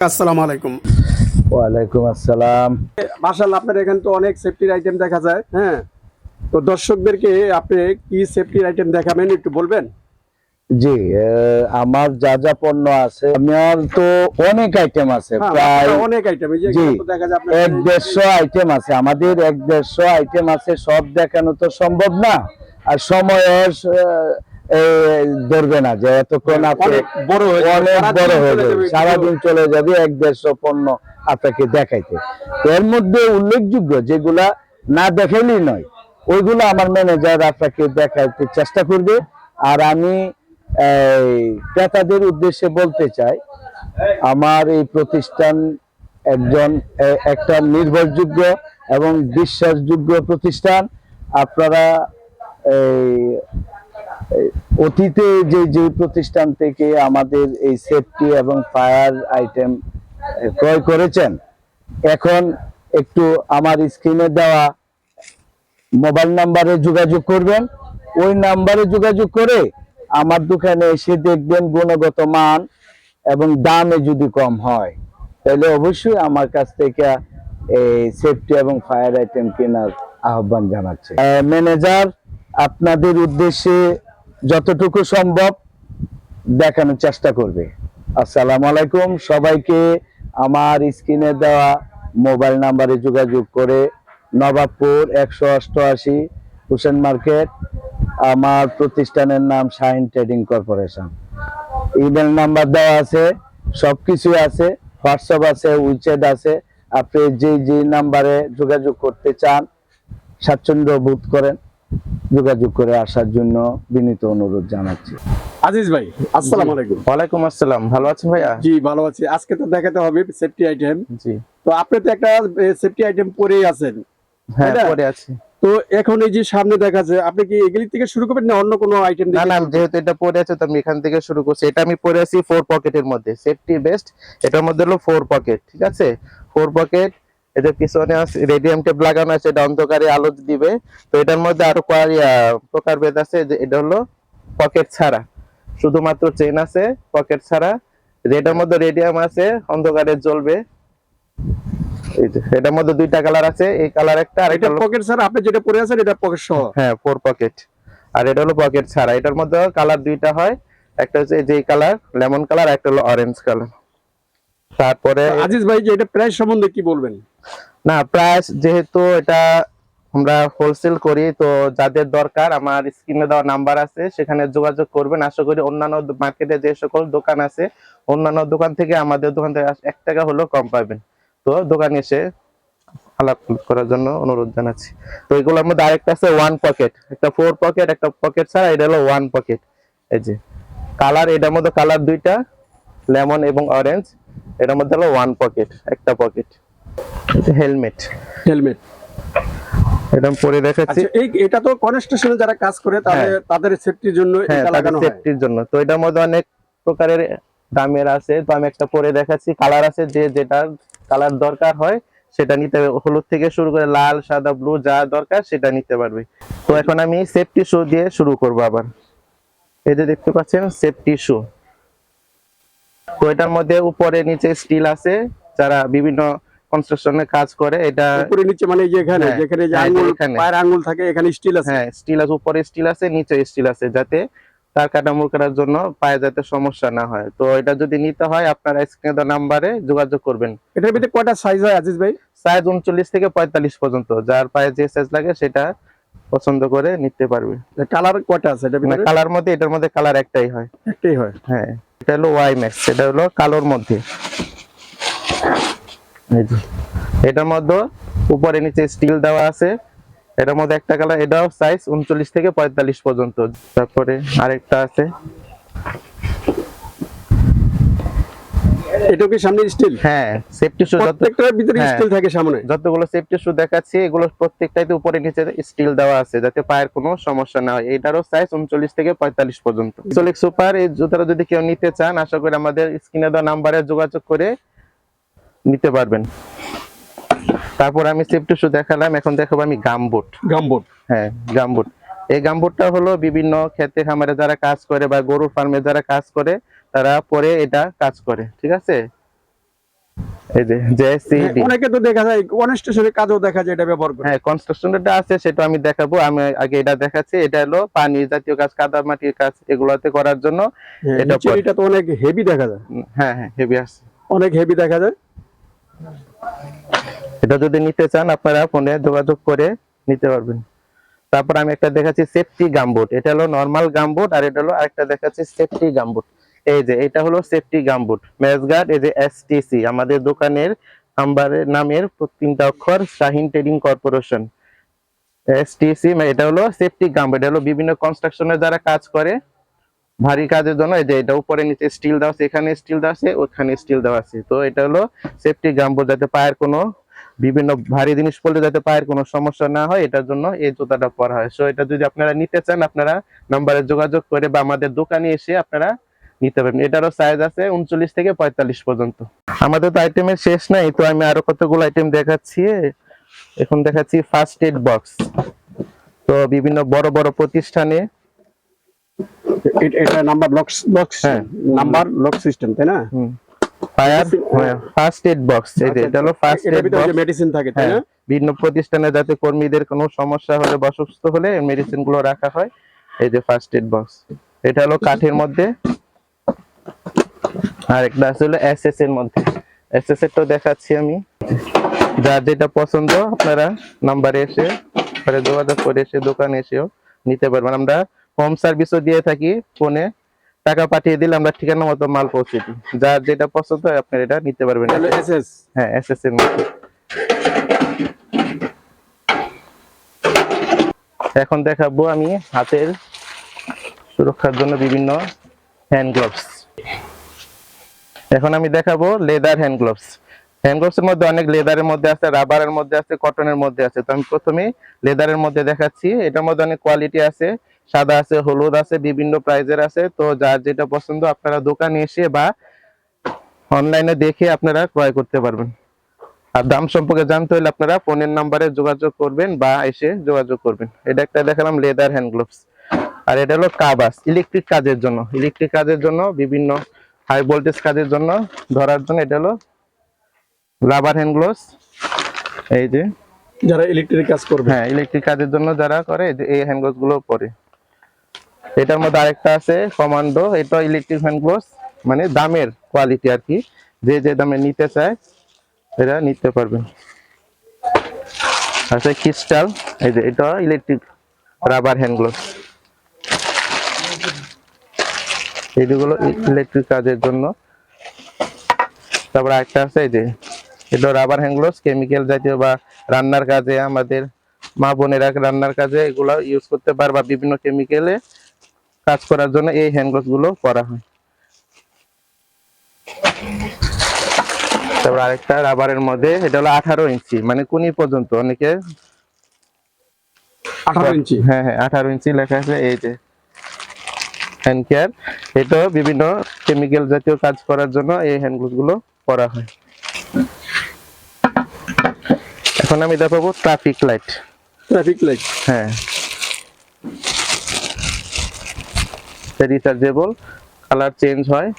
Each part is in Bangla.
আসসালামু আলাইকুম। ওয়ালাইকুম আসসালাম। মাশাআল্লাহ আপনার এখানে তো অনেক সেফটির আইটেম দেখা যায় হ্যাঁ? তো দর্শকদেরকে আপনি কি সেফটির আইটেম দেখাবেন একটু বলবেন? জি আমার যা যা পণ্য আছে আমার তো অনেক আইটেম আছে হ্যাঁ, প্রায় অনেক আইটেম জি এক দেড়শো আইটেম আছে আমাদের এক দেড়শো আইটেম আছে সব দেখানো তো সম্ভব না। আর সময় ধরবে না যে এতক্ষণ আপনি অনেক বড় হয়ে যাবে, অনেক সারাদিন বড় হয়ে চলে যাবে যাবে। সারাদিন চলে যাবে এক দেড়শো পণ্য আপনাকে দেখাইতে। এর মধ্যে উল্লেখযোগ্য যেগুলা না দেখাইলেই নয় ওইগুলো আমার ম্যানেজার আপনাকে দেখাইতে চেষ্টা করবে। আর আমি ক্রেতাদের উদ্দেশ্যে বলতে চাই আমার এই প্রতিষ্ঠান একজন একটা নির্ভরযোগ্য এবং বিশ্বাসযোগ্য প্রতিষ্ঠান। আপনারা এই অতীতে যে যে প্রতিষ্ঠান থেকে আমাদের এই সেফটি এবং ফায়ার আইটেম ক্রয় করেছেন, এখন একটু আমার স্ক্রিনে দেওয়া মোবাইল নাম্বারে যোগাযোগ করবেন। ওই নাম্বারে যোগাযোগ করে আমার দোকানে এসে দেখবেন গুণগত মান এবং দামে যদি কম হয়, তাহলে অবশ্যই আমার কাছ থেকে এই সেফটি এবং ফায়ার আইটেম কেনার আহ্বান জানাচ্ছে। ম্যানেজার আপনাদের উদ্দেশ্যে যতটুকু সম্ভব দেখানোর চেষ্টা করবে। আসসালামু আলাইকুম, সবাইকে আমার স্ক্রিনে দেওয়া মোবাইল নাম্বারে যোগাযোগ করে নবাবপুর একশো অষ্টআশি হোসেন মার্কেট, আমার প্রতিষ্ঠানের নাম Shahin trading corporation. Email number দেওয়া আছে সবকিছু আছে, হোয়াটসঅ্যাপ আছে, উইচ্যাট আছে। আপনি যে যে নাম্বারে যোগাযোগ করতে চান, স্বাচ্ছন্দ্য বোধ করেন। যোগাযোগ করে আসার জন্য বিনীত অনুরোধ জানাচ্ছি। আজিজ ভাই আসসালামু আলাইকুম। ওয়ালাইকুম আসসালাম। ভালো আছেন ভাইয়া? জি ভালো আছি। আজকে তো দেখাতে হবে সেফটি আইটেম জি। তো আপনি তো একটা সেফটি আইটেম পরেই আছেন। হ্যাঁ পরে আছি। তো এখন এই যে সামনে দেখা যায় আপনি কি এগুলি থেকে শুরু করবেন না অন্য কোনো আইটেম না না যেহেতু এটা পরে আছে তো আমি এখান থেকে শুরু করছি। এটা আমি পরে আছি ফোর পকেটের মধ্যে। সেফটি বেস্ট এটার মধ্যে হলো ফোর পকেট ঠিক আছে? ফোর পকেট এটা পিছনে আছে রেডিয়াম টেপ লাগানো আছে এটা অন্ধকারে আলো দিবে। তো এটার মধ্যে আরও প্রকার ভেদ আছে যে এটা হলো পকেট ছাড়া। শুধুমাত্র চেন আছে পকেট ছাড়া। যে এটার মধ্যে রেডিয়াম আছে অন্ধকারে জ্বলবে। এই যে, এটার মধ্যে দুইটা কালার আছে এই কালার একটা আর এটা পকেট ছাড়া আপনি যেটা পরে আছেন এটা পকেট সহ। হ্যাঁ ফোর পকেট আর এটা হলো পকেট ছাড়া। এটার মধ্যে কালার দুইটা হয়। একটা হচ্ছে যে কালার লেমন কালার একটা হলো অরেঞ্জ কালার তারপরে আজিজ ভাই যে এটা প্রাইস সম্বন্ধে কি বলবেন? না প্রাইস যেহেতু এটা আমরা হোলসেল করি তো যাদের দরকার আমার স্ক্রিনে দেওয়া নাম্বার আছে সেখানে যোগাযোগ করবেন। আশা করি অন্যান্য মার্কেটে যে সকল দোকান আছে অন্যান্য দোকান থেকে আমাদের দোকান থেকে এক টাকা হলেও কম পাবেন। তো দোকানে এসে আলাপ করার জন্য অনুরোধ জানাচ্ছি। তো এগুলোর মধ্যে আরেকটা আছে ওয়ান পকেট একটা ফোর পকেট একটা পকেট ছাড়া এটা হলো ওয়ান পকেট এই যে কালার এটার মধ্যে কালার দুইটা লেমন এবং অরেঞ্জ এটার মধ্যে হলো ওয়ান পকেট একটা পকেট হেলমেট হেলমেট এটা পরে দেখাচ্ছি। আচ্ছা এই এটা তো কনস্ট্রাকশনে যারা কাজ করে তাদের তাদের সেফটির জন্য হ্যাঁ এটা লাগানো হয়। সেফটির জন্য। তো এটার মধ্যে অনেক প্রকারের দামের আছে তো আমি একটা পরে দেখাচ্ছি। কালার আছে যে যেটা কালার দরকার হয় সেটা নিতে হবে। হলুদ থেকে শুরু করে লাল সাদা ব্লু যা দরকার সেটা নিতে পারবে। তো এখন আমি সেফটি শু দিয়ে শুরু করব আবার। এই যে দেখতে পাচ্ছেন সেফটি শু তো এটার মধ্যে উপরে নিচে স্টিল আছে যারা বিভিন্ন কনস্ট্রাকশনে কাজ করে এটা উপরে নিচে মানে যে এখানে হ্যাঁ, যেখানে যে হ্যাঁ, আঙ্গুল পায়ের আঙ্গুল থাকে এখানে স্টিল আছে। হ্যাঁ স্টিল আছে উপরে স্টিল আছে নিচে স্টিল আছে যাতে তার কাটামুর করার জন্য পায়ে যাতে সমস্যা না হয়। তো এটা যদি নিতে হয় আপনারা স্ক্রিনে নাম্বারে যোগাযোগ করবেন। এটার ভিতরে কয়টা সাইজ হয় আজিজ ভাই? সাইজ উনচল্লিশ থেকে পঁয়তাল্লিশ পর্যন্ত যার পায়ে যে সাইজ লাগে সেটা পছন্দ করে নিতে পারবে। কালার কয়টা আছে ভিতরে? কালার মধ্যে এটার মধ্যে কালার একটাই হয়। একটাই হয়। হ্যাঁ এটা হলো ওয়াই ম্যাক্স এটা হলো কালোর মধ্যে। এটার মধ্যে উপরে নিচে স্টিল দেওয়া আছে। এটার মধ্যে একটা কালার এটাও সাইজ উনচল্লিশ থেকে পঁয়তাল্লিশ পর্যন্ত। তারপরে আরেকটা আছে। এটাও কি সামনে স্টিল হ্যাঁ সেফটি শু প্রত্যেকটার ভিতরে হ্যাঁ। স্টিল থাকে সামনে। যতগুলো সেফটি শু দেখাচ্ছি এগুলো প্রত্যেকটাইতে উপরে নিচে স্টিল দেওয়া আছে যাতে পায়ের কোনো সমস্যা না হয়। এটারও সাইজ উনচল্লিশ থেকে পঁয়তাল্লিশ পর্যন্ত। সোলিক সুপার এই জুতাটা যদি কেউ নিতে চান আশা করি আমাদের স্ক্রিনে দেওয়া নাম্বারে যোগাযোগ করে নিতে পারবেন। তারপর আমি সেফটি শু দেখালাম এখন দেখাবো আমি গামবুট গামবোট হ্যাঁ গামবুট এই গামবুটটা হলো বিভিন্ন ক্ষেত্রে খামারে যারা কাজ করে বা গরুর ফার্মে যারা কাজ করে তারা পরে এটা কাজ করে ঠিক আছে? এই যে জেসিডি অনেকে তো দেখা যায় অনেক স্টেশনের কাজও দেখা যায় এটা ব্যবহার করে। হ্যাঁ কনস্ট্রাকশনটা আছে সেটা আমি দেখাবো। আমি আগে এটা দেখাচ্ছি এটা হলো পানি জাতীয় কাজ কাদা মাটির কাজ এগুলোতে করার জন্য এটা এটা তো অনেক হেভি দেখা যায়। হ্যাঁ হ্যাঁ হেভি আছে। অনেক হেভি দেখা যায়। এটা যদি নিতে চান আপনারা ফোনে যোগাযোগ করে নিতে পারবেন। তারপর আমি একটা দেখাচ্ছি সেফটি গামবুট এটা হলো নরমাল গামবুট আর এটা হলো আরেকটা দেখাচ্ছি সেফটি গামবুট এই যে, এটা হলো সেফটি গামবুট ম্যাচগার্ড এই যে এসটিসি আমাদের দোকানের নাম্বারের নামের তিনটা অক্ষর শাহিন ট্রেডিং কর্পোরেশন এসটিসি এটা হলো সেফটি গামবুট এটা হলো বিভিন্ন কনস্ট্রাকশনের যারা কাজ করে, ভারী কাজের জন্য, এই যে এটা উপরে নিচে স্টিল দেওয়া আছে, এখানে স্টিল দেওয়া আছে, ওখানে স্টিল দেওয়া আছে। তো এটা হলো সেফটি গামবুট যাতে পায়ের কোনো বিভিন্ন ভারী জিনিস পড়লে যাতে পায়ের কোনো সমস্যা না হয়, এটার জন্য এই জুতাটা পরা হয়। সো এটা যদি আপনারা নিতে চান, আপনারা নাম্বারে যোগাযোগ করে বা আমাদের দোকানে এসে আপনারা নিতে পারবেন এটারও সাইজ আছে উনচল্লিশ থেকে পঁয়তাল্লিশ পর্যন্ত। আমাদের তো আইটেমের শেষ নাই তো আমি আরও কতগুলো আইটেম দেখাচ্ছি। এখন দেখাচ্ছি ফার্স্ট এড বক্স তো বিভিন্ন বড় বড় প্রতিষ্ঠানে এটা নাম্বার লক লক হ্যাঁ। নাম্বার লক সিস্টেম তাই না? ফায়ার ফার্স্ট এড বক্স এটা হলো ফার্স্ট এড বক্স মেডিসিন থাকে তাই না? বিভিন্ন প্রতিষ্ঠানে যাতে কর্মীদের কোনো সমস্যা হলে বা অসুস্থ হলে মেডিসিনগুলো রাখা হয়। এই যে ফার্স্ট এড বক্স এটা হলো কাঠের মধ্যে। আর একটা আছে হলো এসএস এর মধ্যে। এসএস এর তো দেখাচ্ছি আমি। যার যেটা পছন্দ আপনারা নাম্বারে এসে পরে যোগাযোগ করে এসে দোকানে এসেও নিতে পারবেন। আমরা হোম সার্ভিসও দিয়ে থাকি ফোনে টাকা পাঠিয়ে দিলে আমরা ঠিকানা মতো মাল পৌঁছে দিই। যার যেটা পছন্দ হয় আপনারা এটা নিতে পারবেন। এসএস হ্যাঁ এসএস এর মধ্যে। এখন দেখাবো আমি হাতের সুরক্ষার জন্য বিভিন্ন হ্যান্ড গ্লোভস এখন আমি দেখাবো leather hand gloves hand gloves এর মধ্যে অনেক লেদারের মধ্যে আছে রাবারের মধ্যে আছে কটনের মধ্যে আছে। তো আমি প্রথমে লেদারের মধ্যে দেখাচ্ছি। এটার মধ্যে অনেক কোয়ালিটি আছে। সাদা আছে, হলুদ আছে, বিভিন্ন প্রাইজের আছে। তো যার যেটা পছন্দ আপনারা দোকানে এসে বা অনলাইনে দেখে আপনারা ক্রয় করতে পারবেন। আর দাম সম্পর্কে জানতে হলে আপনারা ফোনের নাম্বারে যোগাযোগ করবেন বা এসে যোগাযোগ করবেন। এটা একটা দেখালাম লেদার হ্যান্ড গ্লোভস আর এটা হলো কাবাস ইলেকট্রিক কাজের জন্য। ইলেকট্রিক কাজের জন্য বিভিন্ন হাই ভোল্টেজ কাজের জন্য ধরার জন্য এটা হলো রাবার হ্যান্ড গ্লোভস এই যে। যারা ইলেকট্রিক কাজ করবে। হ্যাঁ ইলেকট্রিক কাজের জন্য যারা করে এই যে এই হ্যান্ড গ্লোভসগুলো পরে। এটার মধ্যে আরেকটা আছে কমান্ডো এটা ইলেকট্রিক হ্যান্ড গ্লোভস মানে দামের কোয়ালিটি আর কি। যে যে দামে নিতে চায় এরা নিতে পারবেন আছে ক্রিস্টাল এই যে এটা ইলেকট্রিক রাবার হ্যান্ড গ্লোভস এইগুলো ইলেকট্রিক কাজের জন্য। তারপর একটা আছে এই যে এটা রাবার হ্যান্ড কেমিক্যাল জাতীয় বা রান্নার কাজে আমাদের মা বোনেরা রান্নার কাজে এগুলো ইউজ করতে পারে বা বিভিন্ন কেমিক্যালে কাজ করার জন্য এই হ্যান্ডগুলো করা হয়। তারপর আরেকটা রাবারের মধ্যে এটা হলো আঠারো ইঞ্চি মানে কুনি পর্যন্ত অনেকে আঠারো ইঞ্চি? হ্যাঁ হ্যাঁ আঠারো ইঞ্চি লেখা আছে এই যে। হ্যান্ড কেয়ার এটাও বিভিন্ন কেমিক্যাল জাতীয় কাজ করার জন্য এই হ্যান্ড গ্লোভসগুলো করা হয়। এখন আমি দেখাবো ট্রাফিক লাইট ট্রাফিক লাইট হ্যাঁ। রিচার্জেবল কালার চেঞ্জ হয়।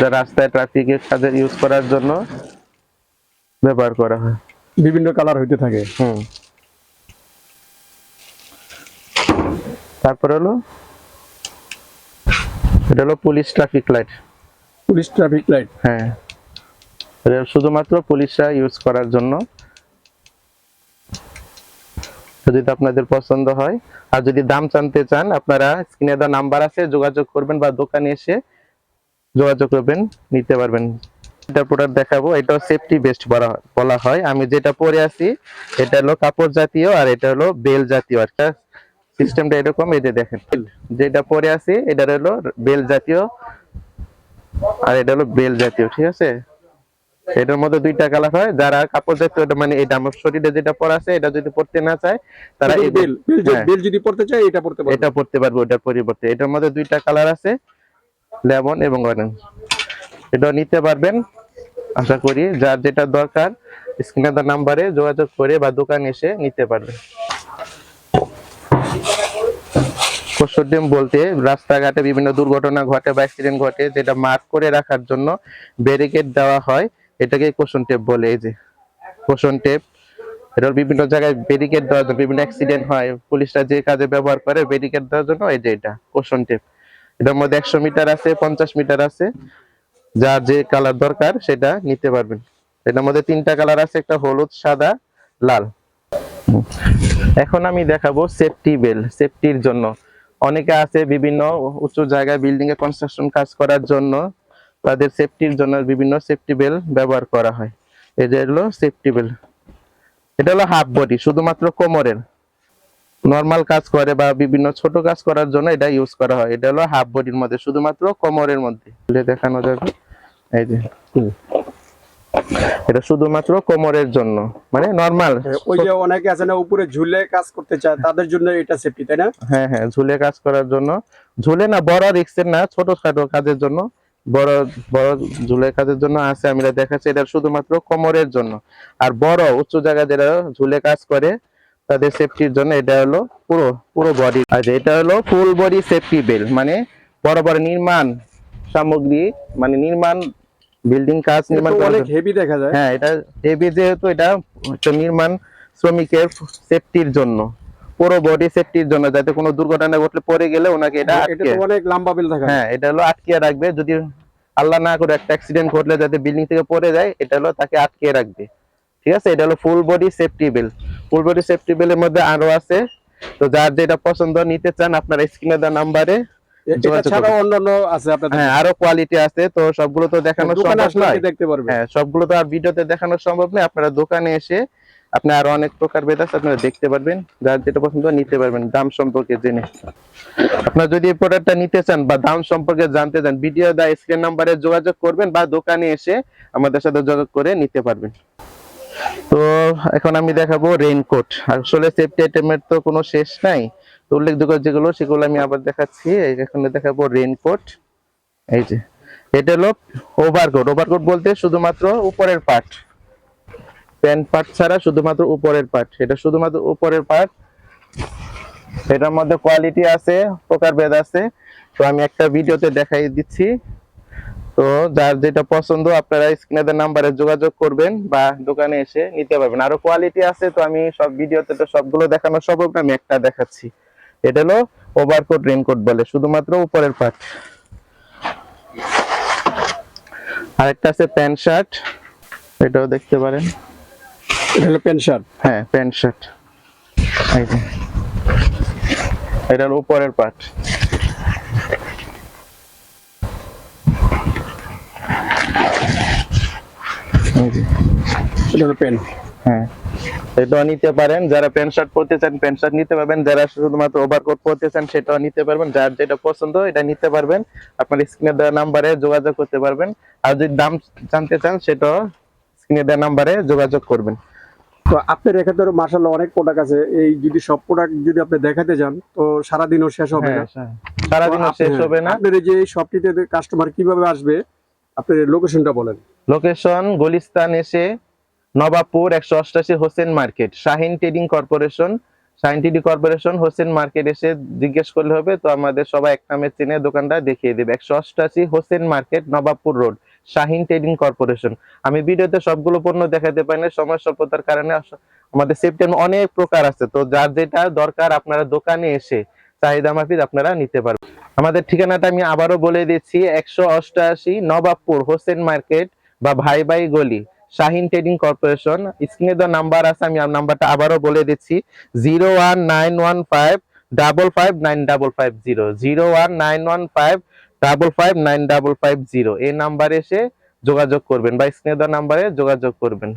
যা রাস্তায় ট্রাফিকের কাজে ইউজ করার জন্য ব্যবহার করা হয়। বিভিন্ন কালার হইতে থাকে। হুম। তারপর হলো? এটা হলো police traffic light police traffic light হ্যাঁ। এটা শুধুমাত্র পুলিশরা ইউজ করার জন্য। যদি আপনাদের পছন্দ হয় আর যদি দাম জানতে চান আপনারা স্ক্রিনে দেওয়া নাম্বার আছে যোগাযোগ করবেন বা দোকানে এসে যোগাযোগ করবেন নিতে পারবেন। এটা প্রোডাক্ট দেখাবো এটা সেফটি বেস্ট বলা হয়- বলা হয়। আমি যেটা পরে আছি এটা হলো কাপড় জাতীয় আর এটা হলো বেল জাতীয়। আর সিস্টেমটা এরকম এই যে দেখেন যেটা পরে আছি এটা হলো বেল জাতীয় আর এটা হলো বেল জাতীয় ঠিক আছে? এটার মধ্যে দুইটা কালার হয় যারা কাপড় জাতীয় এটা মানে এটা আমার শরীরে যেটা পরা আছে এটা যদি পড়তে না চায় তারা এই বেল বেল যদি- হ্যাঁ। যদি পড়তে চায় এটা পড়তে পারবে। এটা পড়তে পারবে ওটার পরিবর্তে। এটার মধ্যে দুইটা কালার আছে লেমন এবং অরেঞ্জ। এটা নিতে পারবেন আশা করি যার যেটা দরকার স্ক্রিনে নাম্বারে যোগাযোগ করে বা দোকান এসে নিতে পারবেন। কোশন টেপ বলতে রাস্তাঘাটে বিভিন্ন দুর্ঘটনা ঘটে বা অ্যাক্সিডেন্ট ঘটে, যেটা মার্ক করে রাখার জন্য ব্যারিকেড দেওয়া হয়। এটাকে কোশন টেপ বলে এই যে। Caution tape. এটা বিভিন্ন জায়গায় ব্যারিকেড দেওয়ার জন্য বিভিন্ন অ্যাক্সিডেন্ট হয়। পুলিশরা যে কাজে ব্যবহার করে ব্যারিকেড দেওয়ার জন্য এই যে এটা কোশন টেপ। এটার মধ্যে একশো মিটার আছে, পঞ্চাশ মিটার আছে। যার যে কালার দরকার সেটা নিতে পারবেন। এটার মধ্যে তিনটা কালার আছে, একটা হলুদ, সাদা, লাল। এখন আমি দেখাবো সেফটি বেল সেফটির জন্য। অনেকে আছে বিভিন্ন উঁচু জায়গায় বিল্ডিং এ কনস্ট্রাকশন কাজ করার জন্য, তাদের সেফটির জন্য বিভিন্ন সেফটি বেল ব্যবহার করা হয়। যে হলো সেফটি বেল এটা হলো হাফ বডি শুধুমাত্র কোমরের। নর্মাল কাজ করে বা বিভিন্ন ছোট কাজ করার জন্য এটা ইউজ করা হয়। এটা হলো হাফ বডির মধ্যে, শুধুমাত্র কোমরের মধ্যে। দেখানো যাবে। এই যে। এটা শুধুমাত্র কোমরের জন্য মানে নর্মাল ওই যে অনেকে আছে না উপরে ঝুলে কাজ করতে চায় তাদের জন্য এটা সেফটি তাই না? হ্যাঁ হ্যাঁ ঝুলে কাজ করার জন্য। ঝুলে না বড় রিক্সের না ছোটখাটো কাজের জন্য। বড় বড় ঝুলে কাজের জন্য আছে আমি দেখাচ্ছি এটা শুধুমাত্র কোমরের জন্য। আর বড় উচ্চ জায়গায় যারা ঝুলে কাজ করে তাদের সেফটির জন্য এটা হলো পুরো পুরো বডি আর এটা হলো ফুল বডি সেফটি বেল মানে বড় বড় নির্মাণ সামগ্রী মানে নির্মাণ বিল্ডিং কাজ নির্মাণ অনেক হেভি দেখা যায়। হ্যাঁ এটা হেভি যেহেতু এটা হচ্ছে নির্মাণ শ্রমিকের সেফটির জন্য। পুরো বডি সেফটির জন্য যাতে কোনো দুর্ঘটনা ঘটলে পড়ে গেলে ওনাকে এটা আটকে। অনেক লম্বা বিল দেখা হ্যাঁ এটা হলো আটকিয়ে রাখবে। যদি আল্লাহ না করে একটা অ্যাক্সিডেন্ট ঘটলে যাতে বিল্ডিং থেকে পড়ে যায় এটা হলো তাকে আটকিয়ে রাখবে। ঠিক আছে? এটা হলো full body safety belt full body safety বেলের মধ্যে আরও আছে। তো যার যেটা পছন্দ নিতে চান আপনার স্ক্রিনে দেওয়া নাম্বারে এটা যোগাযোগ ছাড়াও অন্যান্য আছে আপনাদের হ্যাঁ আরও কোয়ালিটি আছে তো সবগুলো তো দেখানো দোকানে সম্ভব নয়। দেখতে পারবেন? হ্যাঁ সবগুলো তো আর ভিডিওতে দেখানো সম্ভব নয়। আপনারা দোকানে এসে আপনি আরও অনেক প্রকার বেদ আছে আপনারা দেখতে পারবেন। যার যেটা পছন্দ নিতে পারবেন দাম সম্পর্কে জেনে। আপনারা যদি এই প্রোডাক্টটা নিতে চান বা দাম সম্পর্কে জানতে চান ভিডিও দা স্ক্রিন নাম্বারে যোগাযোগ করবেন বা দোকানে এসে আমাদের সাথে যোগাযোগ করে নিতে পারবেন। তো এখন আমি দেখাবো রেইনকোট আসলে সেফটি আইটেমের তো কোনো শেষ নাই। উল্লেখযোগ্য যেগুলো, সেগুলো আমি আবার দেখাচ্ছি। এখানে দেখাবো রেইনকোট এই যে, এটা হলো ওভারকোট ওভারকোট বলতে শুধুমাত্র উপরের পার্ট প্যান্ট পার্ট ছাড়া শুধুমাত্র উপরের পার্ট এটা শুধুমাত্র উপরের পার্ট এটার মধ্যে কোয়ালিটি আছে, প্রকারভেদ আছে। তো আমি একটা ভিডিওতে দেখাই দিচ্ছি। তো যার যেটা পছন্দ, আপনারা স্ক্রিনে নাম্বারে যোগাযোগ করবেন বা দোকানে এসে নিতে পারবেন। আরও কোয়ালিটি আছে, তো আমি সব ভিডিওতে তো সবগুলো দেখানো সম্ভব না, আমি একটা দেখাচ্ছি। এটা হলো ওভারকোট রেনকোট বলে শুধুমাত্র উপরের পার্ট আরেকটা আছে প্যান্ট শার্ট এটাও দেখতে পারেন। এটা হলো প্যান্ট শার্ট হ্যাঁ প্যান্ট শার্ট এই যে। এটার উপরের পার্ট এটা হলো প্যান্ট হ্যাঁ। এটাও নিতে পারেন। যারা প্যান্ট শার্ট পরতে চান প্যান্ট শার্ট নিতে পারবেন। যারা শুধুমাত্র ওভারকোট পরতে চান সেটাও নিতে পারবেন। যার যেটা পছন্দ এটা নিতে পারবেন। আপনার স্ক্রিনে দেওয়া নাম্বারে যোগাযোগ করতে পারবেন। আর যদি দাম জানতে চান সেটাও স্ক্রিনে দেওয়া নাম্বারে যোগাযোগ করবেন। তো আপনার এখানে তো মার্শাল্লাহ অনেক প্রোডাক্ট আছে। এই যদি সব প্রোডাক্ট যদি আপনি দেখাতে যান তো সারাদিনও শেষ হবে না। হ্যাঁ সারাদিনও শেষ হবে না। আপনার যে এই শপটিতে কাস্টমার কীভাবে আসবে আপনার লোকেশনটা বলেন। লোকেশন গুলিস্তান এসে নবাবপুর একশো অষ্টাশি Hossain market. Shahin trading corporation, Shahin trading corporation, Hossain market এসে জিজ্ঞেস করলে হবে, তো আমাদের সবাই এক নামে চিনে দোকানটা দেখিয়ে দেবে। একশো অষ্টাশি Hossain market, Nawabpur road, Shahin trading corporation. আমি ভিডিওতে সবগুলো পণ্য দেখাতে পারি না, সময় স্বল্পতার কারণে আমাদের সেপ্টেম্বর অনেক প্রকার আছে, তো যার যেটা দরকার আপনারা দোকানে এসে চাহিদা মাফিক আপনারা নিতে পারবেন। আমাদের ঠিকানাটা আমি আবারও বলে দিচ্ছি, একশো অষ্টাশি নবাবপুর হোসেন মার্কেট বা ভাই ভাই গলি। Shahin trading corporation. স্ক্রিনে দেওয়া নাম্বার আছে, আমি নাম্বারটা আবারও বলে দিচ্ছি। Zero one nine one five double five nine double five zero. Zero one nine one five double five nine double five zero. এই নাম্বারে এসে যোগাযোগ করবেন বা স্ক্রিনে দেওয়া নাম্বারে যোগাযোগ করবেন।